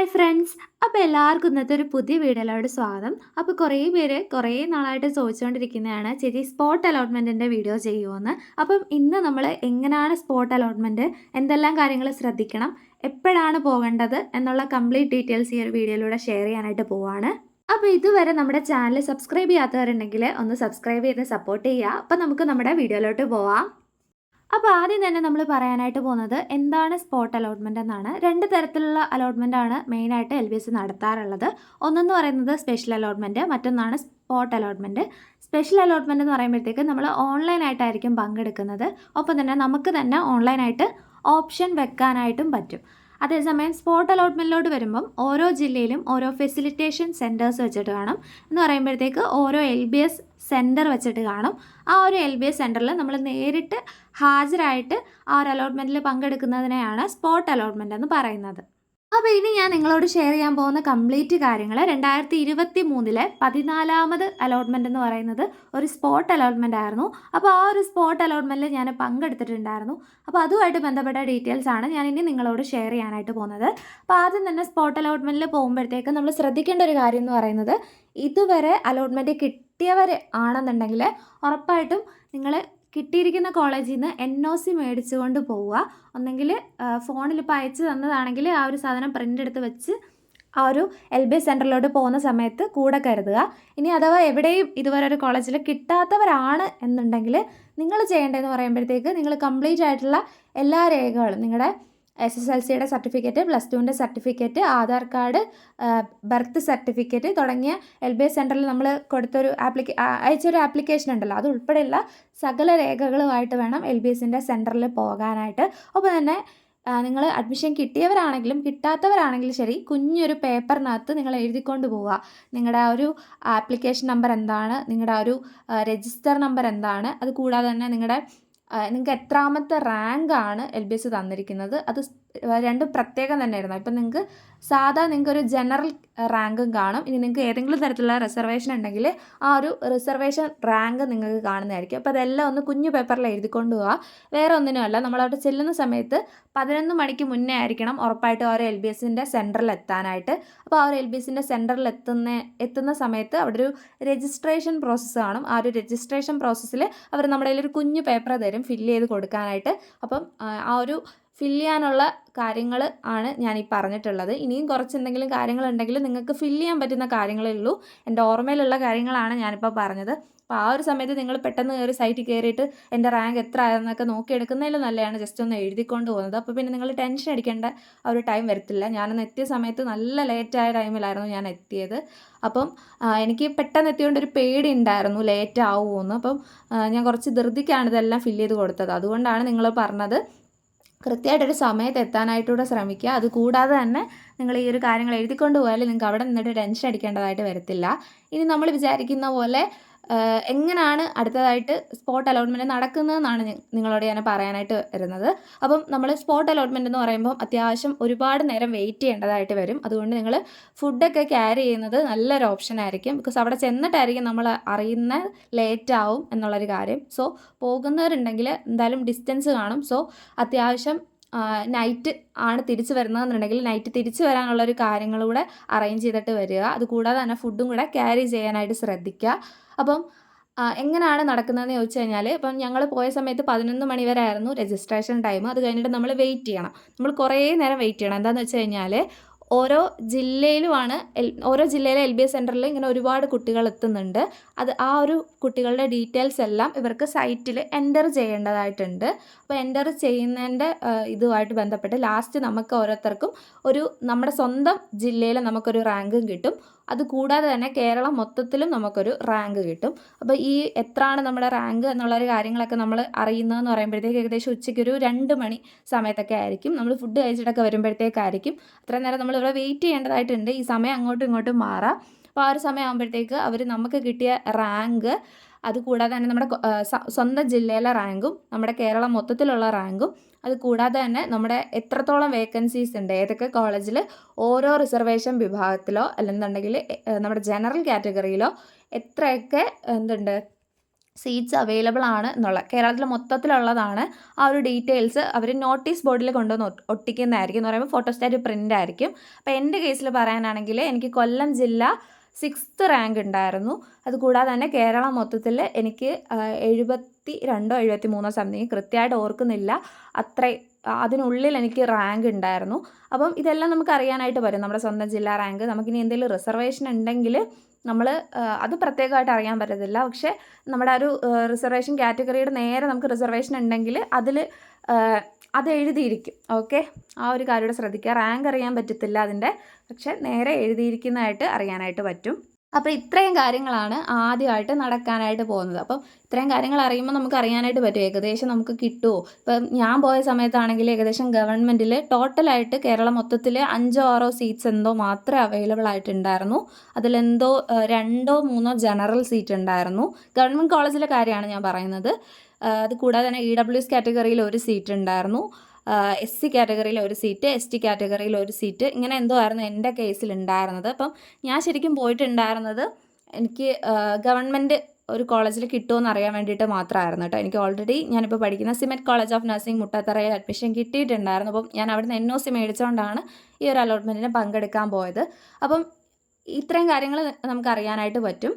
Hi friends അപ്പോൾ എല്ലാവർക്കും ഇന്നത്തെ ഒരു പുതിയ വീഡിയോയിലോട് സ്വാഗതം. അപ്പോൾ കുറേ പേര് കുറേ നാളായിട്ട് ചോദിച്ചുകൊണ്ടിരിക്കുന്നതാണ് ചേച്ചി സ്പോട്ട് അലോട്ട്മെന്റിന്റെ വീഡിയോ ചെയ്യുമെന്ന് അപ്പം ഇന്ന് നമ്മൾ എങ്ങനെയാണ് സ്പോട്ട് അലോട്ട്മെന്റ് എന്തെല്ലാം കാര്യങ്ങൾ ശ്രദ്ധിക്കണം? എപ്പോഴാണ് പോകേണ്ടത്? എന്നുള്ള കംപ്ലീറ്റ് ഡീറ്റെയിൽസ് ഈ ഒരു വീഡിയോയിലൂടെ ഷെയർ ചെയ്യാനായിട്ട് പോവാണ്. അപ്പോൾ ഇതുവരെ നമ്മുടെ ചാനൽ സബ്സ്ക്രൈബ് ചെയ്യാത്തവരുണ്ടെങ്കിൽ ഒന്ന് സബ്സ്ക്രൈബ് ചെയ്ത് സപ്പോർട്ട് ചെയ്യുക. അപ്പോൾ നമുക്ക് നമ്മുടെ വീഡിയോയിലോട്ട് പോവാം. അപ്പോൾ ആദ്യം തന്നെ നമ്മൾ പറയാനായിട്ട് പോകുന്നത് എന്താണ് സ്പോട്ട് അലോട്ട്മെന്റ് എന്നാണ്. രണ്ട് തരത്തിലുള്ള അലോട്ട്മെന്റ് ആണ് മെയിനായിട്ട് എൽ ബി എസ് നടത്താറുള്ളത്. ഒന്നെന്ന് പറയുന്നത് സ്പെഷ്യൽ അലോട്ട്മെന്റ് മറ്റൊന്നാണ് സ്പോട്ട് അലോട്ട്മെന്റ് സ്പെഷ്യൽ അലോട്ട്മെന്റ് എന്ന് പറയുമ്പോഴത്തേക്ക് നമ്മൾ ഓൺലൈനായിട്ടായിരിക്കും പങ്കെടുക്കുന്നത്. ഒപ്പം തന്നെ നമുക്ക് തന്നെ ഓൺലൈനായിട്ട് ഓപ്ഷൻ വെക്കാനായിട്ടും പറ്റും. അതേസമയം സ്പോട്ട് അലോട്ട്മെന്റിലോട്ട് വരുമ്പം ഓരോ ജില്ലയിലും ഓരോ ഫെസിലിറ്റേഷൻ സെന്റേഴ്സ് വെച്ചിട്ട് കാണും. എന്ന് പറയുമ്പോഴത്തേക്ക് ഓരോ എൽ ബി എസ് സെന്റർ വെച്ചിട്ട് കാണും. ആ ഒരു എൽ ബി എസ് സെന്ററിൽ നമ്മൾ നേരിട്ട് ഹാജരായിട്ട് ആ ഒരു അലോട്ട്മെന്റിൽ പങ്കെടുക്കുന്നതിനെയാണ് സ്പോട്ട് അലോട്ട്മെന്റ് എന്ന് പറയുന്നത്. അപ്പോൾ ഇനി ഞാൻ നിങ്ങളോട് ഷെയർ ചെയ്യാൻ പോകുന്ന കംപ്ലീറ്റ് കാര്യങ്ങൾ രണ്ടായിരത്തി ഇരുപത്തി മൂന്നിലെ പതിനാലാമത് അലോട്ട്മെന്റ് എന്ന് പറയുന്നത് ഒരു സ്പോട്ട് അലോട്ട്മെന്റ് ആയിരുന്നു. അപ്പോൾ ആ ഒരു സ്പോട്ട് അലോട്ട്മെന്റിൽ ഞാൻ പങ്കെടുത്തിട്ടുണ്ടായിരുന്നു. അപ്പോൾ അതുമായിട്ട് ബന്ധപ്പെട്ട ഡീറ്റെയിൽസ് ആണ് ഞാൻ ഇനി നിങ്ങളോട് ഷെയർ ചെയ്യാനായിട്ട് പോകുന്നത്. അപ്പോൾ ആദ്യം തന്നെ സ്പോട്ട് അലോട്ട്മെന്റിൽ പോകുമ്പോഴത്തേക്ക് നമ്മൾ ശ്രദ്ധിക്കേണ്ട ഒരു കാര്യം എന്ന് പറയുന്നത് ഇതുവരെ അലോട്ട്മെന്റ് കിട്ടിയവർ ആണെന്നുണ്ടെങ്കിൽ ഉറപ്പായിട്ടും നിങ്ങൾ കിട്ടിയിരിക്കുന്ന കോളേജിൽ നിന്ന് എൻ ഒ സി മേടിച്ചുകൊണ്ട് പോവുക. ഒന്നെങ്കിൽ ഫോണിൽ ഇപ്പോൾ അയച്ചു തന്നതാണെങ്കിൽ ആ ഒരു സാധനം പ്രിന്റ് എടുത്ത് വെച്ച് ആ ഒരു എൽ ബി സെന്ററിലോട്ട് പോകുന്ന സമയത്ത് കൂടെ കരുതുക. ഇനി അഥവാ എവിടെയും ഇതുവരെ ഒരു കോളേജിൽ കിട്ടാത്തവരാണ് എന്നുണ്ടെങ്കിൽ നിങ്ങൾ ചെയ്യേണ്ടതെന്ന് പറയുമ്പോഴത്തേക്ക് നിങ്ങൾ കംപ്ലീറ്റ് ആയിട്ടുള്ള എല്ലാ രേഖകളും നിങ്ങളുടെ എസ് എസ് എൽ സിയുടെ സർട്ടിഫിക്കറ്റ് പ്ലസ് ടുവിന്റെ certificate Aadhaar card birth certificate തുടങ്ങിയ എൽ ബി എസ് സെന്ററിൽ നമ്മൾ കൊടുത്തൊരു ആപ്ലിക്ക അയച്ചൊരു ആപ്ലിക്കേഷൻ ഉണ്ടല്ലോ. അത് ഉൾപ്പെടെയുള്ള സകല രേഖകളുമായിട്ട് വേണം എൽ ബി എസിന്റെ സെന്ററിൽ പോകാനായിട്ട്. അപ്പോൾ തന്നെ നിങ്ങൾ അഡ്മിഷൻ കിട്ടിയവരാണെങ്കിലും കിട്ടാത്തവരാണെങ്കിലും ശരി കുഞ്ഞൊരു പേപ്പറിനകത്ത് നിങ്ങൾ എഴുതിക്കൊണ്ട് പോവുക. നിങ്ങളുടെ ആ ഒരു ആപ്ലിക്കേഷൻ നമ്പർ എന്താണ്? നിങ്ങളുടെ ആ ഒരു രജിസ്റ്റർ നമ്പർ എന്താണ്? അത് കൂടാതെ തന്നെ നിങ്ങളുടെ നിങ്ങൾക്ക് എത്രാമത്തെ റാങ്കാണ് എൽ ബി എസ് തന്നിരിക്കുന്നത്? അത് രണ്ടും പ്രത്യേകം തന്നെയായിരുന്നു. ഇപ്പം നിങ്ങൾക്ക് സാധാ നിങ്ങൾക്ക് ഒരു ജനറൽ റാങ്കും കാണും. ഇനി നിങ്ങൾക്ക് ഏതെങ്കിലും തരത്തിലുള്ള റിസർവേഷൻ ഉണ്ടെങ്കിൽ ആ ഒരു റിസർവേഷൻ റാങ്ക് നിങ്ങൾക്ക് കാണുന്നതായിരിക്കും. അപ്പോൾ അതെല്ലാം ഒന്ന് കുഞ്ഞു പേപ്പറിൽ എഴുതിക്കൊണ്ട് പോവുക വേറെ ഒന്നിനുമല്ല നമ്മളവിടെ ചെല്ലുന്ന സമയത്ത് പതിനൊന്ന് മണിക്ക് മുന്നേ ആയിരിക്കണം ഉറപ്പായിട്ട് ആ ഒരു എൽ ബി എസിന്റെ സെന്ററിൽ എത്താനായിട്ട്. അപ്പോൾ ആ ഒരു എൽ ബി എസിന്റെ സെന്ററിൽ എത്തുന്ന എത്തുന്ന സമയത്ത് അവിടെ ഒരു രജിസ്ട്രേഷൻ പ്രോസസ്സ് കാണും. ആ ഒരു രജിസ്ട്രേഷൻ പ്രോസസ്സിൽ അവർ നമ്മുടെ ഒരു കുഞ്ഞു പേപ്പർ തരും ഫില്ല് ചെയ്ത് കൊടുക്കാനായിട്ട്. അപ്പം ആ ഒരു ഫില്ല് ചെയ്യാനുള്ള കാര്യങ്ങൾ ആണ് ഞാൻ ഈ പറഞ്ഞിട്ടുള്ളത്. ഇനിയും കുറച്ച് എന്തെങ്കിലും കാര്യങ്ങളുണ്ടെങ്കിൽ നിങ്ങൾക്ക് ഫില്ല് ചെയ്യാൻ പറ്റുന്ന കാര്യങ്ങളേ ഉള്ളൂ. എന്റെ ഓർമ്മയിലുള്ള കാര്യങ്ങളാണ് ഞാനിപ്പോൾ പറഞ്ഞത്. അപ്പോൾ ആ ഒരു സമയത്ത് നിങ്ങൾ പെട്ടെന്ന് കയറി സൈറ്റിൽ കയറിയിട്ട് എന്റെ റാങ്ക് എത്ര ആയെന്നൊക്കെ നോക്കിയെടുക്കുന്നതിൽ നല്ലതാണ്. ജസ്റ്റ് ഒന്ന് എഴുതിക്കൊണ്ട് പോകുന്നത്. അപ്പോൾ പിന്നെ നിങ്ങൾ ടെൻഷൻ അടിക്കേണ്ട ആ ഒരു ടൈം വരത്തില്ല. ഞാനൊന്ന് എത്തിയ സമയത്ത് നല്ല ലേറ്റായ ടൈമിലായിരുന്നു ഞാൻ എത്തിയത്. അപ്പം എനിക്ക് പെട്ടെന്ന് എത്തിയോണ്ട് ഒരു പേടി ഉണ്ടായിരുന്നു. ലേറ്റ് ആവുമെന്ന് അപ്പം ഞാൻ കുറച്ച് ധൃതിക്കാണ് ഇതെല്ലാം ഫില്ല് ചെയ്ത് കൊടുത്തത്. അതുകൊണ്ടാണ് നിങ്ങൾ പറഞ്ഞത്. കൃത്യമായിട്ടൊരു സമയത്ത് എത്താനായിട്ടൂടെ ശ്രമിക്കുക. അത് കൂടാതെ തന്നെ നിങ്ങൾ ഈ ഒരു കാര്യങ്ങൾ എഴുതിക്കൊണ്ട് പോയാൽ നിങ്ങൾക്ക് അവിടെ നിന്നിട്ട് ടെൻഷൻ അടിക്കേണ്ടതായിട്ട് വരത്തില്ല. ഇനി നമ്മൾ വിചാരിക്കുന്ന പോലെ എങ്ങനെയാണ് അടുത്തതായിട്ട് സ്പോട്ട് അലോട്ട്മെന്റ് നടക്കുന്നതെന്നാണ് നിങ്ങളോട് ഞാൻ പറയാനായിട്ട് വരുന്നത്. അപ്പം നമ്മൾ സ്പോട്ട് അലോട്ട്മെന്റ് എന്ന് പറയുമ്പോൾ അത്യാവശ്യം ഒരുപാട് നേരം വെയിറ്റ് ചെയ്യേണ്ടതായിട്ട് വരും. അതുകൊണ്ട് നിങ്ങൾ ഫുഡൊക്കെ ക്യാരി ചെയ്യുന്നത് നല്ലൊരു ഓപ്ഷൻ ആയിരിക്കും. ബിക്കോസ് അവിടെ ചെന്നിട്ടായിരിക്കും നമ്മൾ അറിയുന്ന ലേറ്റ് ആവും എന്നുള്ളൊരു കാര്യം. സോ പോകുന്നവരുണ്ടെങ്കിൽ എന്തായാലും ഡിസ്റ്റൻസ് കാണും. സോ അത്യാവശ്യം നൈറ്റ് ആണ് തിരിച്ച് വരുന്നതെന്നുണ്ടെങ്കിൽ നൈറ്റ് തിരിച്ച് വരാനുള്ളൊരു കാര്യങ്ങൾ കൂടെ അറേഞ്ച് ചെയ്തിട്ട് വരിക. അതുകൂടാതെ തന്നെ ഫുഡും കൂടെ ക്യാരി ചെയ്യാനായിട്ട് ശ്രദ്ധിക്കുക. അപ്പം എങ്ങനെയാണ് നടക്കുന്നതെന്ന് ചോദിച്ചു കഴിഞ്ഞാൽ ഇപ്പം ഞങ്ങൾ പോയ സമയത്ത് പതിനൊന്ന് മണി വരെ ആയിരുന്നു രജിസ്ട്രേഷൻ ടൈം അത് കഴിഞ്ഞിട്ട് നമ്മൾ വെയിറ്റ് ചെയ്യണം. നമ്മൾ കുറേ നേരം വെയിറ്റ് ചെയ്യണം. എന്താണെന്ന് വെച്ച് കഴിഞ്ഞാൽ ഓരോ ജില്ലയിലുമാണ് എൽ ഓരോ ജില്ലയിലെ എൽ ബി എസ് സെന്ററിൽ ഇങ്ങനെ ഒരുപാട് കുട്ടികൾ എത്തുന്നുണ്ട്. അത് ആ ഒരു കുട്ടികളുടെ ഡീറ്റെയിൽസ് എല്ലാം ഇവർക്ക് സൈറ്റിൽ എന്റർ ചെയ്യേണ്ടതായിട്ടുണ്ട്. അപ്പോൾ എന്റർ ചെയ്യുന്നതിന്റെ ഇതുമായിട്ട് ബന്ധപ്പെട്ട് ലാസ്റ്റ് നമുക്ക് ഓരോരുത്തർക്കും ഒരു നമ്മുടെ സ്വന്തം ജില്ലയിൽ നമുക്കൊരു റാങ്കും കിട്ടും. അതുകൂടാതെ തന്നെ കേരളം മൊത്തത്തിലും നമുക്കൊരു റാങ്ക് കിട്ടും. അപ്പോൾ ഈ എത്രയാണ് നമ്മുടെ റാങ്ക് എന്നുള്ളൊരു കാര്യങ്ങളൊക്കെ നമ്മൾ അറിയുന്നതെന്ന് പറയുമ്പോഴത്തേക്ക് ഏകദേശം ഉച്ചയ്ക്ക് ഒരു രണ്ട് മണി സമയത്തൊക്കെ ആയിരിക്കും. നമ്മൾ ഫുഡ് കഴിച്ചിട്ടൊക്കെ വരുമ്പോഴത്തേക്കായിരിക്കും. അത്രയും നേരം നമ്മൾ ഇവിടെ വെയിറ്റ് ചെയ്യേണ്ടതായിട്ടുണ്ട്. ഈ സമയം അങ്ങോട്ടും ഇങ്ങോട്ടും മാറാം. അപ്പോൾ ആ ഒരു സമയം ആകുമ്പോഴത്തേക്ക് അവർ നമുക്ക് കിട്ടിയ റാങ്ക് അതുകൂടാതെ തന്നെ നമ്മുടെ സ്വന്തം ജില്ലയിലെ റാങ്കും നമ്മുടെ കേരളം മൊത്തത്തിലുള്ള റാങ്കും അത് കൂടാതെ തന്നെ നമ്മുടെ എത്രത്തോളം വേക്കൻസീസ് ഉണ്ട് ഏതൊക്കെ കോളേജിൽ ഓരോ റിസർവേഷൻ വിഭാഗത്തിലോ അല്ലെന്നുണ്ടെങ്കിൽ നമ്മുടെ ജനറൽ കാറ്റഗറിയിലോ എത്രയൊക്കെ എന്തുണ്ട് സീറ്റ്സ് അവൈലബിൾ ആണ് എന്നുള്ള കേരളത്തിൽ മൊത്തത്തിലുള്ളതാണ് ആ ഒരു ഡീറ്റെയിൽസ് അവർ നോട്ടീസ് ബോർഡിൽ കൊണ്ടുവന്ന് ഒട്ട് ഒട്ടിക്കുന്നതായിരിക്കും. എന്ന് പറയുമ്പോൾ ഫോട്ടോസ്റ്റാറ്റ് പ്രിന്റ് ആയിരിക്കും. അപ്പോൾ എന്റെ കേസിൽ പറയാനാണെങ്കിൽ എനിക്ക് കൊല്ലം ജില്ല സിക്സ്ത് റാങ്ക് ഉണ്ടായിരുന്നു. അതുകൂടാതെ തന്നെ കേരള മൊത്തത്തിൽ എനിക്ക് എഴുപത്തി രണ്ടോ എഴുപത്തി മൂന്നോ സംതിങ് കൃത്യമായിട്ട് ഓർക്കുന്നില്ല. അത്ര അതിനുള്ളിൽ എനിക്ക് റാങ്ക് ഉണ്ടായിരുന്നു. അപ്പം ഇതെല്ലാം നമുക്ക് അറിയാനായിട്ട് വരും നമ്മുടെ സ്വന്തം ജില്ലാ റാങ്ക്. നമുക്കിനി എന്തെങ്കിലും റിസർവേഷൻ ഉണ്ടെങ്കിൽ നമ്മൾ അത് പ്രത്യേകമായിട്ട് അറിയാൻ പറ്റത്തില്ല. പക്ഷേ നമ്മുടെ ഒരു റിസർവേഷൻ കാറ്റഗറിയുടെ നേരെ നമുക്ക് റിസർവേഷൻ ഉണ്ടെങ്കിൽ അതിൽ അത് എഴുതിയിരിക്കും ഓക്കെ? ആ ഒരു കാര്യം ശ്രദ്ധിക്കുക. റാങ്ക് അറിയാൻ പറ്റത്തില്ല അതിന്റെ. പക്ഷെ നേരെ എഴുതിയിരിക്കുന്നതായിട്ട് അറിയാനായിട്ട് പറ്റും. അപ്പോൾ ഇത്രയും കാര്യങ്ങളാണ് ആദ്യമായിട്ട് നടക്കാനായിട്ട് പോകുന്നത്. അപ്പം ഇത്രയും കാര്യങ്ങൾ അറിയുമ്പോൾ നമുക്ക് അറിയാനായിട്ട് പറ്റും. ഏകദേശം നമുക്ക് കിട്ടുമോ ഇപ്പം ഞാൻ പോയ സമയത്താണെങ്കിൽ ഏകദേശം ഗവൺമെന്റിൽ ടോട്ടലായിട്ട് കേരളം മൊത്തത്തിൽ അഞ്ചോ ആറോ സീറ്റ്സ് എന്തോ മാത്രമേ അവൈലബിൾ ആയിട്ടുണ്ടായിരുന്നു. അതിലെന്തോ രണ്ടോ മൂന്നോ ജനറൽ സീറ്റ് ഉണ്ടായിരുന്നു. ഗവൺമെന്റ് കോളേജിലെ കാര്യമാണ് ഞാൻ പറയുന്നത്. അത് കൂടാതെ തന്നെ ഇ ഡബ്ല്യു എസ് കാറ്റഗറിയിൽ ഒരു സീറ്റ് ഉണ്ടായിരുന്നു. എസ് സി കാറ്റഗറിയിൽ ഒരു സീറ്റ് എസ് ടി കാറ്റഗറിയിൽ ഒരു സീറ്റ് ഇങ്ങനെ എന്തോ ആയിരുന്നു എന്റെ കേസിൽ ഉണ്ടായിരുന്നത്. അപ്പം ഞാൻ ശരിക്കും പോയിട്ടുണ്ടായിരുന്നത് എനിക്ക് ഗവൺമെന്റ് ഒരു കോളേജിൽ കിട്ടുമെന്ന് അറിയാൻ വേണ്ടിയിട്ട് മാത്രമായിരുന്നു കേട്ടോ. എനിക്ക് ഓൾറെഡി ഞാനിപ്പോൾ പഠിക്കുന്ന സിമെറ്റ് കോളേജ് ഓഫ് നഴ്സിംഗ് മുട്ടത്തറയിൽ അഡ്മിഷൻ കിട്ടിയിട്ടുണ്ടായിരുന്നു. അപ്പം ഞാൻ അവിടുന്ന് എൻ ഒ സി മേടിച്ചുകൊണ്ടാണ് ഈ ഒരു അലോട്ട്മെന്റിന് പങ്കെടുക്കാൻ പോയത്. അപ്പം ഇത്രയും കാര്യങ്ങൾ നമുക്ക് അറിയാനായിട്ട് പറ്റും.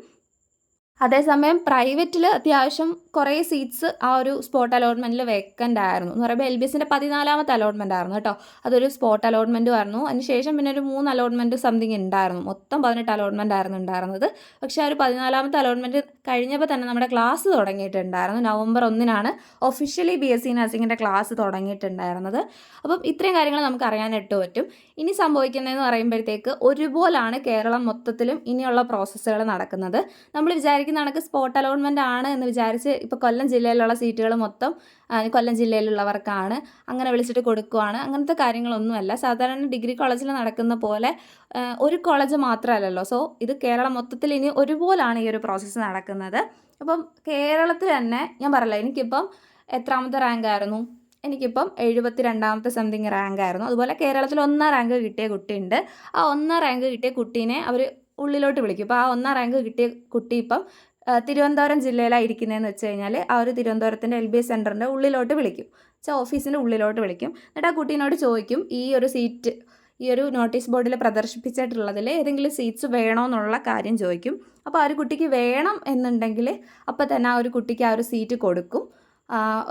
അതേസമയം പ്രൈവറ്റിൽ അത്യാവശ്യം കുറേ സീറ്റ്സ് ആ ഒരു സ്പോട്ട് അലോട്ട്മെന്റിൽ വേക്കന്റ് ആയിരുന്നു എന്ന് പറയുമ്പോൾ എൽ ബി എസിന്റെ പതിനാലാമത്തെ അലോട്ട്മെന്റ് ആയിരുന്നു കേട്ടോ. അതൊരു സ്പോട്ട് അലോട്ട്മെന്റും ആയിരുന്നു. അതിനുശേഷം പിന്നെ ഒരു മൂന്ന് അലോട്ട്മെന്റ് സംതിങ് ഉണ്ടായിരുന്നു മൊത്തം പതിനെട്ട് അലോട്ട്മെന്റ് ആയിരുന്നു ഉണ്ടായിരുന്നത് പക്ഷേ ആ ഒരു പതിനാലാമത്തെ അലോട്ട്മെന്റ് കഴിഞ്ഞപ്പോൾ തന്നെ നമ്മുടെ ക്ലാസ് തുടങ്ങിയിട്ടുണ്ടായിരുന്നു. നവംബർ ഒന്നിനാണ് ഒഫീഷ്യലി ബി എസ് സി നഴ്സിങ്ങിന്റെ ക്ലാസ് തുടങ്ങിയിട്ടുണ്ടായിരുന്നത്. അപ്പം ഇത്രയും കാര്യങ്ങൾ നമുക്ക് അറിയാനായിട്ട് പറ്റും. ഇനി സംഭവിക്കുന്നതെന്ന് പറയുമ്പോഴത്തേക്ക് ഒരുപോലാണ് കേരളം മൊത്തത്തിലും ഇനിയുള്ള പ്രോസസ്സുകൾ നടക്കുന്നത്. നമ്മൾ വിചാരിക്കുന്ന കണക്ക് സ്പോട്ട് അലോട്ട്മെന്റ് ആണ് എന്ന് വിചാരിച്ച് ഇപ്പോൾ കൊല്ലം ജില്ലയിലുള്ള സീറ്റുകൾ മൊത്തം കൊല്ലം ജില്ലയിലുള്ളവർക്കാണ്. അങ്ങനെ വിളിച്ചിട്ട് കൊടുക്കുവാണ്. അങ്ങനത്തെ കാര്യങ്ങളൊന്നുമല്ല. സാധാരണ ഡിഗ്രി കോളേജിൽ നടക്കുന്ന പോലെ ഒരു കോളേജ് മാത്രമല്ലല്ലോ. സോ ഇത് കേരളം മൊത്തത്തിൽ ഇനി ഒരുപോലാണ് ഈ ഒരു പ്രോസസ്സ് നടക്കുന്നത്. അപ്പം കേരളത്തിൽ തന്നെ ഞാൻ പറയില്ല എനിക്കിപ്പം എത്രാമത്തെ റാങ്ക് ആയിരുന്നു? എനിക്കിപ്പം എഴുപത്തി രണ്ടാമത്തെ സംതിങ് റാങ്ക് ആയിരുന്നു. അതുപോലെ കേരളത്തിൽ ഒന്നാം റാങ്ക് കിട്ടിയ കുട്ടിയുണ്ട്. ആ ഒന്നാം റാങ്ക് കിട്ടിയ കുട്ടീനെ അവർ ഉള്ളിലോട്ട് വിളിക്കും. അപ്പോൾ ആ ഒന്നാം റാങ്ക് കിട്ടിയ കുട്ടി ഇപ്പം തിരുവനന്തപുരം ജില്ലയിലായിരിക്കുന്നതെന്ന് വെച്ച് കഴിഞ്ഞാൽ ആ ഒരു തിരുവനന്തപുരത്തിന്റെ എൽ ബി എസ് സെന്ററിന്റെ ഉള്ളിലോട്ട് വിളിക്കും. വെച്ചാൽ ഓഫീസിന്റെ ഉള്ളിലോട്ട് വിളിക്കും. എന്നിട്ട് ആ കുട്ടീനോട് ചോദിക്കും ഈ ഒരു സീറ്റ് ഈ ഒരു നോട്ടീസ് ബോർഡിൽ പ്രദർശിപ്പിച്ചിട്ടുള്ളതിൽ ഏതെങ്കിലും സീറ്റ്സ് വേണമെന്നുള്ള കാര്യം ചോദിക്കും. അപ്പോൾ ആ ഒരു കുട്ടിക്ക് വേണം എന്നുണ്ടെങ്കിൽ അപ്പോൾ തന്നെ ആ ഒരു കുട്ടിക്ക് ആ ഒരു സീറ്റ് കൊടുക്കും.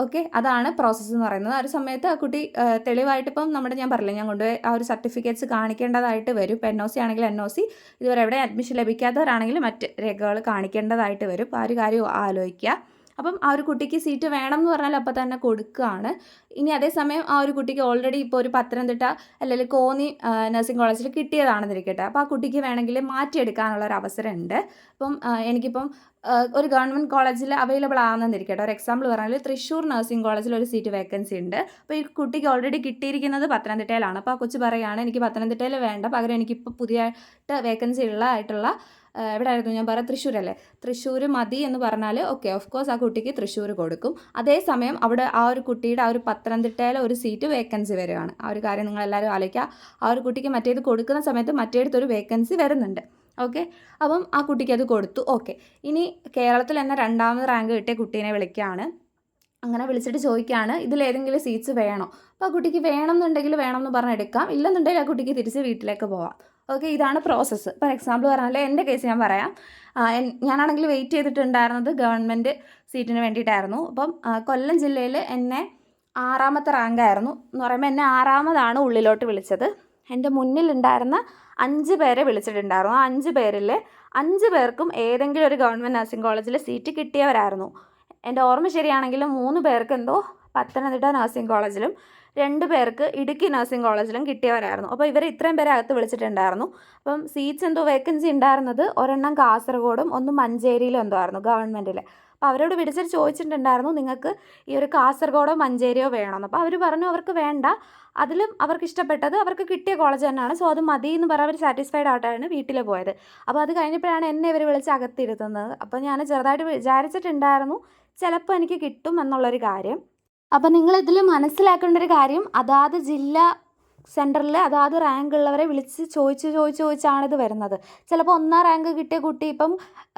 ഓക്കെ. അതാണ് പ്രോസസ്സ് എന്ന് പറയുന്നത്. ആ ഒരു സമയത്ത് ആ കുട്ടി തെളിവായിട്ട് ഇപ്പം നമ്മുടെ ഞാൻ പറഞ്ഞില്ല ഞാൻ കൊണ്ടുപോയി ആ ഒരു സർട്ടിഫിക്കറ്റ്സ് കാണിക്കേണ്ടതായിട്ട് വരും. ഇപ്പം എൻ ഒ സി ആണെങ്കിൽ എൻ ഒ സി ഇതുവരെ എവിടെ അഡ്മിഷൻ ലഭിക്കാത്തവരാണെങ്കിൽ മറ്റ് രേഖകൾ കാണിക്കേണ്ടതായിട്ട് വരും. അപ്പോൾ ആ ഒരു കാര്യം ആലോചിക്കുക. അപ്പം ആ ഒരു കുട്ടിക്ക് സീറ്റ് വേണം എന്ന് പറഞ്ഞാൽ അപ്പോൾ തന്നെ കൊടുക്കുകയാണ്. ഇനി അതേസമയം ആ ഒരു കുട്ടിക്ക് ഓൾറെഡി ഇപ്പോൾ ഒരു പത്തനംതിട്ട അല്ലെങ്കിൽ കോന്നി നഴ്സിംഗ് കോളേജിൽ കിട്ടിയതാണെന്നിരിക്കട്ടെ. അപ്പോൾ ആ കുട്ടിക്ക് വേണമെങ്കിൽ മാറ്റിയെടുക്കാനുള്ള ഒരു അവസരമുണ്ട്. അപ്പം എനിക്കിപ്പം ഒരു ഗവൺമെന്റ് കോളേജിൽ അവൈലബിൾ ആണെന്നിരിക്കട്ടെ. ഒരു എക്സാമ്പിൾ പറഞ്ഞാൽ തൃശ്ശൂർ നഴ്സിംഗ് കോളേജിൽ ഒരു സീറ്റ് വേക്കൻസി ഉണ്ട്. അപ്പോൾ ഈ കുട്ടിക്ക് ഓൾറെഡി കിട്ടിയിരിക്കുന്നത് പത്തനംതിട്ടയിലാണ്. അപ്പോൾ ആ കൊച്ചു പറയുകയാണ് എനിക്ക് പത്തനംതിട്ടയിൽ വേണ്ട. പകരം എനിക്കിപ്പോൾ പുതിയ വേക്കൻസി ഉള്ളതായിട്ടുള്ള എവിടെയായിരുന്നു ഞാൻ പറയാം തൃശ്ശൂരല്ലേ? തൃശ്ശൂർ മതി എന്ന് പറഞ്ഞാൽ ഓക്കെ ഓഫ് കോഴ്സ് ആ കുട്ടിക്ക് തൃശ്ശൂർ കൊടുക്കും. അതേസമയം അവിടെ ആ ഒരു കുട്ടിയുടെ ആ ഒരു പത്തനംതിട്ടയിലെ ഒരു സീറ്റ് വേക്കൻസി വരികയാണ് ആ ഒരു കാര്യം നിങ്ങളെല്ലാവരും ആലോചിക്കുക. ആ ഒരു കുട്ടിക്ക് മറ്റേത് കൊടുക്കുന്ന സമയത്ത് മറ്റേടത്തൊരു വേക്കൻസി വരുന്നുണ്ട്. ഓക്കെ അപ്പം ആ കുട്ടിക്ക് അത് കൊടുത്തു. ഓക്കെ ഇനി കേരളത്തിൽ തന്നെ രണ്ടാമത് റാങ്ക് കിട്ടിയ കുട്ടീനെ വിളിക്കുകയാണ്. അങ്ങനെ വിളിച്ചിട്ട് ചോദിക്കുകയാണ് ഇതിലേതെങ്കിലും സീറ്റ്സ് വേണോ? അപ്പോൾ ആ കുട്ടിക്ക് വേണമെന്നുണ്ടെങ്കിൽ എന്നുണ്ടെങ്കിൽ വേണം എന്ന് പറഞ്ഞ് ഇല്ലെന്നുണ്ടെങ്കിൽ ആ കുട്ടിക്ക് തിരിച്ച് വീട്ടിലേക്ക് പോവാം. ഓക്കെ ഇതാണ് പ്രോസസ്സ് ഫോർ എക്സാമ്പിൾ പറഞ്ഞാൽ എന്റെ കേസ് ഞാൻ പറയാം. ഞാനാണെങ്കിൽ വെയിറ്റ് ചെയ്തിട്ടുണ്ടായിരുന്നത് ഗവൺമെന്റ് സീറ്റിന് വേണ്ടിയിട്ടായിരുന്നു. അപ്പം കൊല്ലം ജില്ലയിൽ എന്നെ ആറാമത്തെ റാങ്കായിരുന്നു എന്ന് പറയുമ്പോൾ എന്നെ ആറാമതാണ് ഉള്ളിലോട്ട് വിളിച്ചത്. എന്റെ മുന്നിലുണ്ടായിരുന്ന അഞ്ച് പേരെ വിളിച്ചിട്ടുണ്ടായിരുന്നു. ആ അഞ്ച് പേരിൽ അഞ്ച് പേർക്കും ഏതെങ്കിലും ഒരു ഗവൺമെന്റ് നഴ്സിംഗ് കോളേജിൽ സീറ്റ് കിട്ടിയവരായിരുന്നു. എന്റെ ഓർമ്മ ശരിയാണെങ്കിൽ മൂന്ന് പേർക്ക് എന്തോ പത്തനംതിട്ട നഴ്സിംഗ് കോളേജിലും രണ്ട് പേർക്ക് ഇടുക്കി നഴ്സിംഗ് കോളേജിലും കിട്ടിയവരായിരുന്നു. അപ്പോൾ ഇവർ ഇത്രയും പേരെ അകത്ത് വിളിച്ചിട്ടുണ്ടായിരുന്നു. അപ്പം സീറ്റ്സ് എന്തോ വേക്കൻസി ഉണ്ടായിരുന്നത് ഒരെണ്ണം കാസർഗോഡും ഒന്ന് മഞ്ചേരിയിലും എന്തോ ആയിരുന്നു ഗവൺമെന്റിൽ അപ്പോൾ അവരോട് വിളിച്ചിട്ട് ചോദിച്ചിട്ടുണ്ടായിരുന്നു നിങ്ങൾക്ക് ഈ ഒരു കാസർഗോഡോ മഞ്ചേരിയോ വേണമെന്ന് അപ്പോൾ അവർ പറഞ്ഞു അവർക്ക് വേണ്ട. അതിലും അവർക്ക് ഇഷ്ടപ്പെട്ടത് അവർക്ക് കിട്ടിയ കോളേജ് തന്നെയാണ്. സോ അത് മതി എന്ന് പറഞ്ഞ് അവർ സാറ്റിസ്ഫൈഡ് ആയിട്ടാണ് വീട്ടിൽ പോയത്. അപ്പോൾ അത് കഴിഞ്ഞപ്പോഴാണ് എന്നെ ഇവർ വിളിച്ച് അകത്തിരുത്തുന്നത്. അപ്പോൾ ഞാൻ ചെറുതായിട്ട് വിചാരിച്ചിട്ടുണ്ടായിരുന്നു ചിലപ്പോൾ എനിക്ക് കിട്ടും എന്നുള്ളൊരു കാര്യം. അപ്പോൾ നിങ്ങൾ ഇതിൽ മനസ്സിലാക്കേണ്ട ഒരു കാര്യം അതാത് ജില്ല സെന്ററിൽ അതാത് റാങ്ക് ഉള്ളവരെ വിളിച്ച് ചോദിച്ച് ചോദിച്ച് ചോദിച്ചാണ് ഇത് വരുന്നത്. ചിലപ്പോൾ ഒന്നാം റാങ്ക് കിട്ടിയ കുട്ടി ഇപ്പം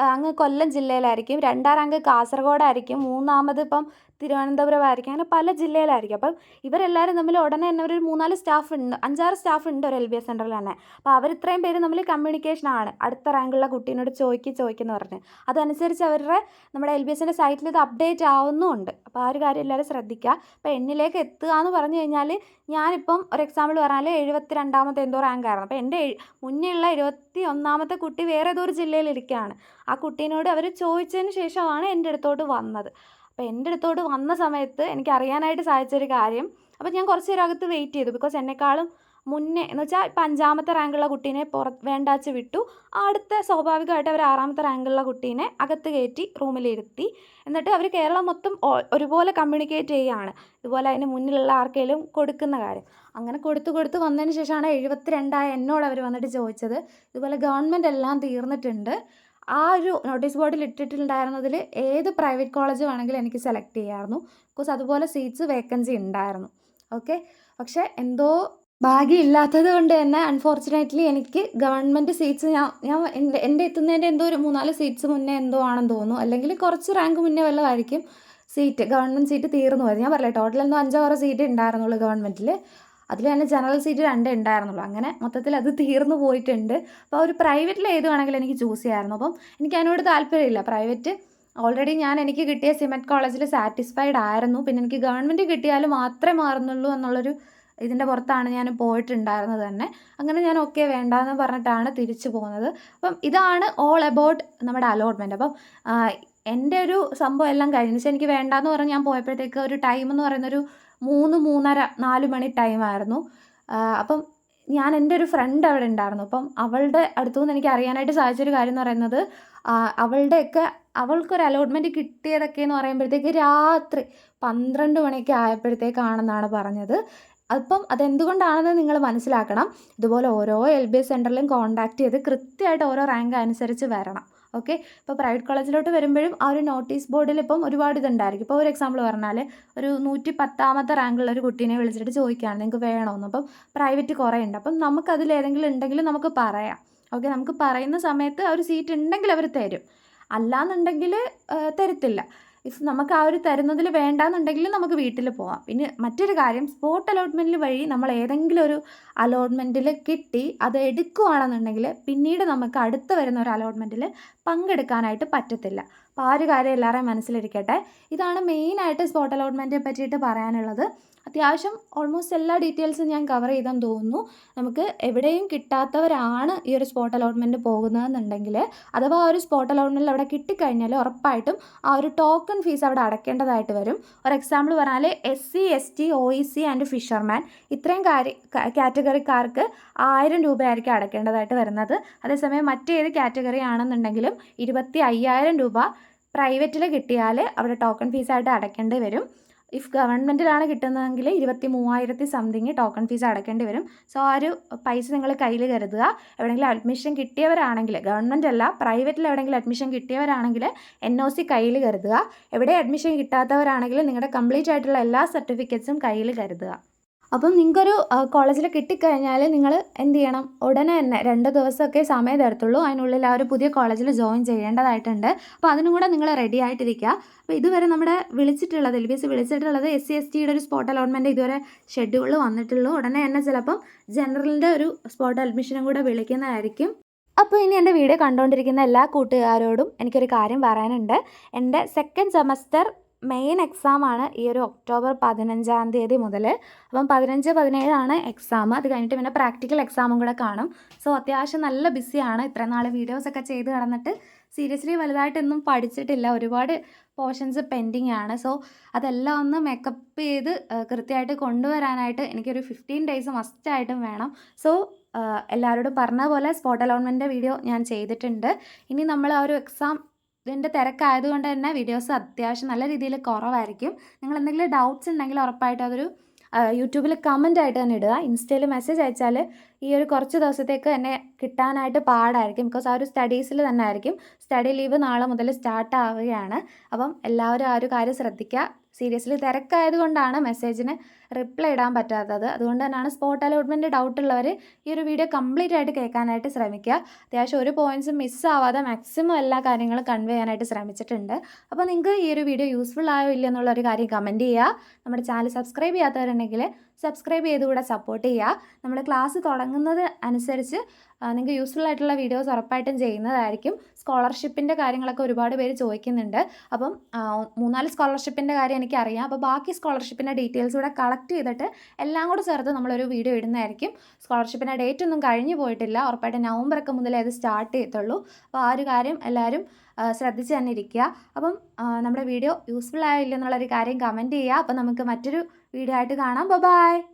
അങ്ങ് കൊല്ലം ജില്ലയിലായിരിക്കും രണ്ടാം റാങ്ക് കാസർഗോഡായിരിക്കും മൂന്നാമത് ഇപ്പം തിരുവനന്തപുരം ആയിരിക്കും. അങ്ങനെ പല ജില്ലയിലായിരിക്കും. അപ്പം ഇവരെല്ലാവരും തമ്മിൽ ഉടനെ തന്നെ ഒരു മൂന്നാൽ സ്റ്റാഫ് ഉണ്ട് അഞ്ചാറ് സ്റ്റാഫ് ഉണ്ട് ഒരു എൽ ബി എസ് സെന്ററിൽ തന്നെ. അപ്പോൾ അവർ ഇത്രയും പേര് തമ്മിൽ കമ്മ്യൂണിക്കേഷൻ ആണ്. അടുത്ത റാങ്കുള്ള കുട്ടീനോട് ചോദിക്ക് ചോദിക്കുന്നു പറഞ്ഞ്. അതനുസരിച്ച് അവരുടെ നമ്മുടെ എൽ ബി എസിന്റെ സൈറ്റിൽ ഇത് അപ്ഡേറ്റ് ആവുന്നുമുണ്ട് അപ്പോൾ ആ ഒരു കാര്യം എല്ലാവരും ശ്രദ്ധിക്കുക. അപ്പോൾ എന്നിലേക്ക് എത്തുക എന്ന് പറഞ്ഞു കഴിഞ്ഞാൽ ഞാനിപ്പം ഒരു എക്സാമ്പിൾ പറഞ്ഞാൽ എഴുപത്തി രണ്ടാമത്തെ എന്തോ റാങ്ക് ആയിരുന്നു. അപ്പോൾ എന്റെ മുന്നേ ഉള്ള എഴുപത്തി ഒന്നാമത്തെ കുട്ടി വേറെ ഏതോ ഒരു ജില്ലയിൽ ഇരിക്കുകയാണ്. ആ കുട്ടീനോട് അവർ ചോദിച്ചതിന് ശേഷമാണ് എന്റെ അടുത്തോട്ട് വന്നത്. അപ്പോൾ എന്റെ അടുത്തോട് വന്ന സമയത്ത് എനിക്ക് അറിയാനായിട്ട് സാധിച്ചൊരു കാര്യം. അപ്പോൾ ഞാൻ കുറച്ച് നേരം അകത്ത് വെയിറ്റ് ചെയ്തു. ബിക്കോസ് എന്നെക്കാളും മുന്നേ എന്ന് വെച്ചാൽ ഇപ്പം അഞ്ചാമത്തെ റാങ്കുള്ള കുട്ടീനെ പുറ വേണ്ടാച്ച് വിട്ടു. അടുത്ത സ്വാഭാവികമായിട്ട് അവർ ആറാമത്തെ റാങ്കുള്ള കുട്ടീനെ അകത്ത് കയറ്റി റൂമിലിരുത്തി എന്നിട്ട് അവർ കേരളം മൊത്തം ഒരുപോലെ കമ്മ്യൂണിക്കേറ്റ് ചെയ്യുകയാണ് ഇതുപോലെ അതിന് മുന്നിലുള്ള ആർക്കെങ്കിലും കൊടുക്കുന്ന കാര്യം. അങ്ങനെ കൊടുത്തു കൊടുത്ത് വന്നതിന് ശേഷമാണ് എഴുപത്തി രണ്ടായ എന്നോട് അവർ വന്നിട്ട് ചോദിച്ചത്. ഇതുപോലെ ഗവൺമെന്റ് എല്ലാം തീർന്നിട്ടുണ്ട്. ആ ഒരു നോട്ടീസ് ബോർഡിൽ ഇട്ടിട്ടുണ്ടായിരുന്നതിൽ ഏത് പ്രൈവറ്റ് കോളേജ് വേണമെങ്കിലും എനിക്ക് സെലക്ട് ചെയ്യാമായിരുന്നു ബിക്കോസ് അതുപോലെ സീറ്റ്സ് വേക്കൻസി ഉണ്ടായിരുന്നു. ഓക്കെ പക്ഷേ എന്തോ ഭാഗ്യമില്ലാത്തത് കൊണ്ട് തന്നെ അൺഫോർച്ചുനേറ്റ്ലി എനിക്ക് ഗവൺമെന്റ് സീറ്റ്സ് ഞാൻ ഞാൻ എന്റെ എന്റെ എത്തുന്നതിന്റെ എന്തോ ഒരു മൂന്നാൽ സീറ്റ്സ് മുന്നേ എന്തോ ആണെന്ന് തോന്നുന്നു. അല്ലെങ്കിൽ കുറച്ച് റാങ്ക് മുന്നേ വല്ലതായിരിക്കും സീറ്റ് ഗവൺമെന്റ് സീറ്റ് തീർന്നു പോയത്. ഞാൻ പറഞ്ഞില്ല ടോട്ടൽ എന്തോ അഞ്ചോ ആറോ സീറ്റ് ഉണ്ടായിരുന്നുള്ളൂ ഗവൺമെന്റിൽ അതിൽ തന്നെ ജനറൽ സീറ്റ് രണ്ടേ ഉണ്ടായിരുന്നുള്ളൂ. അങ്ങനെ മൊത്തത്തിൽ അത് തീർന്നു പോയിട്ടുണ്ട്. അപ്പോൾ ഒരു പ്രൈവറ്റിൽ ഏത് എനിക്ക് ചൂസ് ചെയ്യാമായിരുന്നു. അപ്പം എനിക്ക് അതിനോട് താല്പര്യമില്ല. പ്രൈവറ്റ് ഓൾറെഡി ഞാൻ എനിക്ക് കിട്ടിയ സിമെറ്റ് കോളേജിൽ സാറ്റിസ്ഫൈഡ് ആയിരുന്നു. പിന്നെ എനിക്ക് ഗവൺമെന്റ് കിട്ടിയാൽ മാത്രമേ മാറുന്നുള്ളൂ എന്നുള്ളൊരു ഇതിന്റെ പുറത്താണ് ഞാൻ പോയിട്ടുണ്ടായിരുന്നത് തന്നെ. അങ്ങനെ ഞാൻ ഓക്കെ വേണ്ടെന്ന് പറഞ്ഞിട്ടാണ് തിരിച്ചു പോകുന്നത്. അപ്പം ഇതാണ് ഓൾ അബൌട്ട് നമ്മുടെ അലോട്ട്മെന്റ് അപ്പം എന്റെ ഒരു സംഭവം എല്ലാം കഴിഞ്ഞു. എനിക്ക് വേണ്ടാന്ന് പറഞ്ഞ് ഞാൻ പോയപ്പോഴത്തേക്ക് ഒരു ടൈം എന്ന് പറയുന്നൊരു മൂന്ന് മൂന്നര നാല് മണി ടൈമായിരുന്നു അപ്പം ഞാൻ എന്റെ ഒരു ഫ്രണ്ട് അവിടെ ഉണ്ടായിരുന്നു. അപ്പം അവളുടെ അടുത്തു നിന്ന് എനിക്ക് അറിയാനായിട്ട് സാധിച്ചൊരു കാര്യം എന്ന് പറയുന്നത് അവളുടെയൊക്കെ അവൾക്കൊരു അലോട്ട്മെന്റ് കിട്ടിയതൊക്കെ എന്ന് പറയുമ്പോഴത്തേക്ക് രാത്രി പന്ത്രണ്ട് മണിയൊക്കെ ആയപ്പോഴത്തേക്കാണെന്നാണ് പറഞ്ഞത്. അപ്പം അതെന്തുകൊണ്ടാണെന്ന് നിങ്ങൾ മനസ്സിലാക്കണം. ഇതുപോലെ ഓരോ എൽ ബി എസ് സെന്ററിലും കോൺടാക്ട് ചെയ്ത് കൃത്യമായിട്ട് ഓരോ റാങ്ക് അനുസരിച്ച് വരണം. ഓക്കെ ഇപ്പോൾ പ്രൈവറ്റ് കോളേജിലോട്ട് വരുമ്പോഴും ആ ഒരു നോട്ടീസ് ബോർഡിൽ ഇപ്പം ഒരുപാട് ഇതുണ്ടായിരിക്കും. ഇപ്പോൾ ഒരു എക്സാമ്പിൾ പറഞ്ഞാൽ ഒരു നൂറ്റി പത്താമത്തെ റാങ്കുള്ള ഒരു കുട്ടീനെ വിളിച്ചിട്ട് ചോദിക്കുകയാണ് നിങ്ങൾക്ക് വേണമെന്ന് അപ്പം പ്രൈവറ്റ് കുറേ ഉണ്ട് അപ്പം നമുക്കതിൽ ഏതെങ്കിലും ഉണ്ടെങ്കിലും നമുക്ക് പറയാം. ഓക്കെ നമുക്ക് പറയുന്ന സമയത്ത് ആ ഒരു സീറ്റ് ഉണ്ടെങ്കിൽ അവർ തരും. അല്ലാന്നുണ്ടെങ്കിൽ തരത്തില്ല. ഇഫ് നമുക്ക് ആ ഒരു തരുന്നതിൽ വേണ്ടാന്നുണ്ടെങ്കിൽ നമുക്ക് വീട്ടിൽ പോവാം. പിന്നെ മറ്റൊരു കാര്യം സ്പോട്ട് അലോട്ട്മെന്റിൽ വഴി നമ്മൾ ഏതെങ്കിലും ഒരു അലോട്ട്മെന്റിൽ കിട്ടി അത് എടുക്കുകയാണെന്നുണ്ടെങ്കിൽ പിന്നീട് നമുക്ക് അടുത്ത് വരുന്ന ഒരു അലോട്ട്മെന്റിൽ പങ്കെടുക്കാനായിട്ട് പറ്റത്തില്ല. അപ്പോൾ ആ ഒരു കാര്യം എല്ലാവരെയും മനസ്സിലിരിക്കട്ടെ. ഇതാണ് മെയിനായിട്ട് സ്പോട്ട് അലോട്ട്മെന്റിനെ പറ്റിയിട്ട് പറയാനുള്ളത്. അത്യാവശ്യം ഓൾമോസ്റ്റ് എല്ലാ ഡീറ്റെയിൽസും ഞാൻ കവർ ചെയ്തെന്ന് തോന്നുന്നു. നമുക്ക് എവിടെയും കിട്ടാത്തവരാണ് ഈ ഒരു സ്പോട്ട് അലോട്ട്മെന്റ് പോകുന്നതെന്നുണ്ടെങ്കിൽ അഥവാ ആ ഒരു സ്പോട്ട് അലോട്ട്മെന്റിൽ അവിടെ കിട്ടിക്കഴിഞ്ഞാൽ ഉറപ്പായിട്ടും ആ ഒരു ടോക്കൺ ഫീസ് അവിടെ അടയ്ക്കേണ്ടതായിട്ട് വരും. ഒരു എക്സാമ്പിൾ പറഞ്ഞാൽ S C S T O E C and fisherman ഇത്രയും കാര്യ കാറ്റഗറിക്കാർക്ക് ആയിരം രൂപയായിരിക്കും അടയ്ക്കേണ്ടതായിട്ട് വരുന്നത്. അതേസമയം മറ്റേത് കാറ്റഗറി ആണെന്നുണ്ടെങ്കിലും ഇരുപത്തി അയ്യായിരം രൂപ പ്രൈവറ്റിൽ കിട്ടിയാൽ അവിടെ ടോക്കൺ ഫീസായിട്ട് അടയ്ക്കേണ്ടി വരും. ഇഫ് ഗവൺമെന്റിലാണ് കിട്ടുന്നതെങ്കിൽ ഇരുപത്തി മൂവായിരത്തി സംതിങ് ടോക്കൺ ഫീസ് അടക്കേണ്ടി വരും. സോ ആ ഒരു പൈസ നിങ്ങൾ കയ്യിൽ കരുതുക. എവിടെയെങ്കിലും അഡ്മിഷൻ കിട്ടിയവരാണെങ്കിൽ ഗവൺമെന്റ് അല്ല പ്രൈവറ്റിൽ എവിടെയെങ്കിലും അഡ്മിഷൻ കിട്ടിയവരാണെങ്കിൽ എൻ ഒ സി കയ്യിൽ കരുതുക. എവിടെ അഡ്മിഷൻ കിട്ടാത്തവരാണെങ്കിൽ നിങ്ങളുടെ കംപ്ലീറ്റ് ആയിട്ടുള്ള എല്ലാ സർട്ടിഫിക്കറ്റ്സും കയ്യിൽ കരുതുക. അപ്പം നിങ്ങൾക്കൊരു കോളേജിൽ കിട്ടിക്കഴിഞ്ഞാൽ നിങ്ങൾ എന്ത് ചെയ്യണം? ഉടനെ തന്നെ രണ്ട് ദിവസമൊക്കെ സമയം തരത്തുള്ളൂ. അതിനുള്ളിൽ ആ ഒരു പുതിയ കോളേജിൽ ജോയിൻ ചെയ്യേണ്ടതായിട്ടുണ്ട്. അപ്പോൾ അതിനും കൂടെ നിങ്ങൾ റെഡി ആയിട്ടിരിക്കുക. അപ്പോൾ ഇതുവരെ നമ്മുടെ വിളിച്ചിട്ടുള്ളത് എൽ ബി എസ് വിളിച്ചിട്ടുള്ളത് എസ് സി എസ് ടിയുടെ ഒരു സ്പോട്ട് അലോട്ട്മെന്റ് ഇതുവരെ ഷെഡ്യൂളിൽ വന്നിട്ടുള്ളൂ. ഉടനെ തന്നെ ചിലപ്പം ജനറലിന്റെ ഒരു സ്പോട്ട് അഡ്മിഷനും കൂടെ വിളിക്കുന്നതായിരിക്കും. അപ്പോൾ ഇനി എന്റെ വീഡിയോ കണ്ടുകൊണ്ടിരിക്കുന്ന എല്ലാ കൂട്ടുകാരോടും എനിക്കൊരു കാര്യം പറയാനുണ്ട്. എന്റെ സെക്കൻഡ് സെമസ്റ്റർ മെയിൻ എക്സാമാണ് ഈ ഒരു ഒക്ടോബർ പതിനഞ്ചാം തീയതി മുതൽ അപ്പം പതിനഞ്ച് പതിനേഴാണ് എക്സാം അത് കഴിഞ്ഞിട്ട് പിന്നെ പ്രാക്ടിക്കൽ എക്സാമും കൂടെ കാണും. സോ അത്യാവശ്യം നല്ല ബിസിയാണ് ഇത്ര നാൾ വീഡിയോസൊക്കെ ചെയ്ത് കടന്നിട്ട് സീരിയസ്ലി വലുതായിട്ടൊന്നും പഠിച്ചിട്ടില്ല. ഒരുപാട് പോർഷൻസ് പെൻഡിങ് ആണ്. സോ അതെല്ലാം ഒന്ന് മേക്കപ്പ് ചെയ്ത് കൃത്യമായിട്ട് കൊണ്ടുവരാനായിട്ട് എനിക്കൊരു ഫിഫ്റ്റീൻ ഡേയ്സ് മസ്റ്റായിട്ടും വേണം. സോ എല്ലാവരോടും പറഞ്ഞ പോലെ സ്പോട്ട് അലോൺമെന്റിന്റെ വീഡിയോ ഞാൻ ചെയ്തിട്ടുണ്ട്. ഇനി നമ്മൾ ആ ഒരു എക്സാം ഇതിന്റെ തിരക്കായതുകൊണ്ട് തന്നെ വീഡിയോസ് അത്യാവശ്യം നല്ല രീതിയിൽ കുറവായിരിക്കും. നിങ്ങൾ എന്തെങ്കിലും ഡൗട്ട്സ് ഉണ്ടെങ്കിൽ ഉറപ്പായിട്ട് അതൊരു യൂട്യൂബിൽ കമന്റ് ആയിട്ട് തന്നെ ഇടുക. ഇൻസ്റ്റയിൽ മെസ്സേജ് അയച്ചാൽ ഈ ഒരു കുറച്ച് ദിവസത്തേക്ക് എന്നെ കിട്ടാനായിട്ട് പാടായിരിക്കും. ബിക്കോസ് ആ ഒരു സ്റ്റഡീസിൽ തന്നെ ആയിരിക്കും. സ്റ്റഡി ലീവ് നാളെ മുതൽ സ്റ്റാർട്ട് ആവുകയാണ്. അപ്പം എല്ലാവരും ആ ഒരു കാര്യം ശ്രദ്ധിക്കുക. സീരിയസ്ലി തിരക്കായതുകൊണ്ടാണ് മെസ്സേജിന് റിപ്ലൈ ഇടാൻ പറ്റാത്തത്. അതുകൊണ്ട് തന്നെയാണ് സ്പോട്ട് അലോട്ട്മെന്റ് ഡൗട്ട് ഉള്ളവർ ഈ ഒരു വീഡിയോ കംപ്ലീറ്റ് ആയിട്ട് കേൾക്കാനായിട്ട് ശ്രമിക്കുക. അത്യാവശ്യം ഒരു പോയിന്റ്സും മിസ്സാവാതെ മാക്സിമം എല്ലാ കാര്യങ്ങളും കൺവേ ചെയ്യാനായിട്ട് ശ്രമിച്ചിട്ടുണ്ട്. അപ്പോൾ നിങ്ങൾക്ക് ഈ ഒരു വീഡിയോ യൂസ്ഫുൾ ആയോ ഇല്ല എന്നുള്ളൊരു കാര്യം കമന്റ് ചെയ്യുക. നമ്മുടെ ചാനൽ സബ്സ്ക്രൈബ് ചെയ്യാത്തവരുണ്ടെങ്കിൽ സബ്സ്ക്രൈബ് ചെയ്ത് കൂടെ സപ്പോർട്ട് ചെയ്യുക. നമ്മൾ ക്ലാസ് തുടങ്ങുന്നത് അനുസരിച്ച് നിങ്ങൾക്ക് യൂസ്ഫുൾ ആയിട്ടുള്ള വീഡിയോസ് ഉറപ്പായിട്ടും ചെയ്യുന്നതായിരിക്കും. സ്കോളർഷിപ്പിന്റെ കാര്യങ്ങളൊക്കെ ഒരുപാട് പേര് ചോദിക്കുന്നുണ്ട്. അപ്പം മൂന്നാൽ സ്കോളർഷിപ്പിന്റെ കാര്യം എനിക്കറിയാം. അപ്പോൾ ബാക്കി സ്കോളർഷിപ്പിന്റെ ഡീറ്റെയിൽസ് കൂടെ കളക്ട് ചെയ്തിട്ട് എല്ലാം കൂടെ ചേർത്ത് നമ്മളൊരു വീഡിയോ ഇടുന്നതായിരിക്കും. സ്കോളർഷിപ്പിന്റെ ഡേറ്റ് ഒന്നും കഴിഞ്ഞു പോയിട്ടില്ല. ഉറപ്പായിട്ട് നവംബറൊക്കെ മുതലേ അത് സ്റ്റാർട്ട് ചെയ്യത്തുള്ളൂ. അപ്പോൾ ആ ഒരു കാര്യം എല്ലാവരും ശ്രദ്ധിച്ച് തന്നെ ഇരിക്കുക. അപ്പം നമ്മുടെ വീഡിയോ യൂസ്ഫുൾ ആയില്ലെന്നുള്ളൊരു കാര്യം കമന്റ് ചെയ്യുക. അപ്പോൾ നമുക്ക് മറ്റൊരു വീഡിയോ ആയിട്ട് കാണാം. ബൈ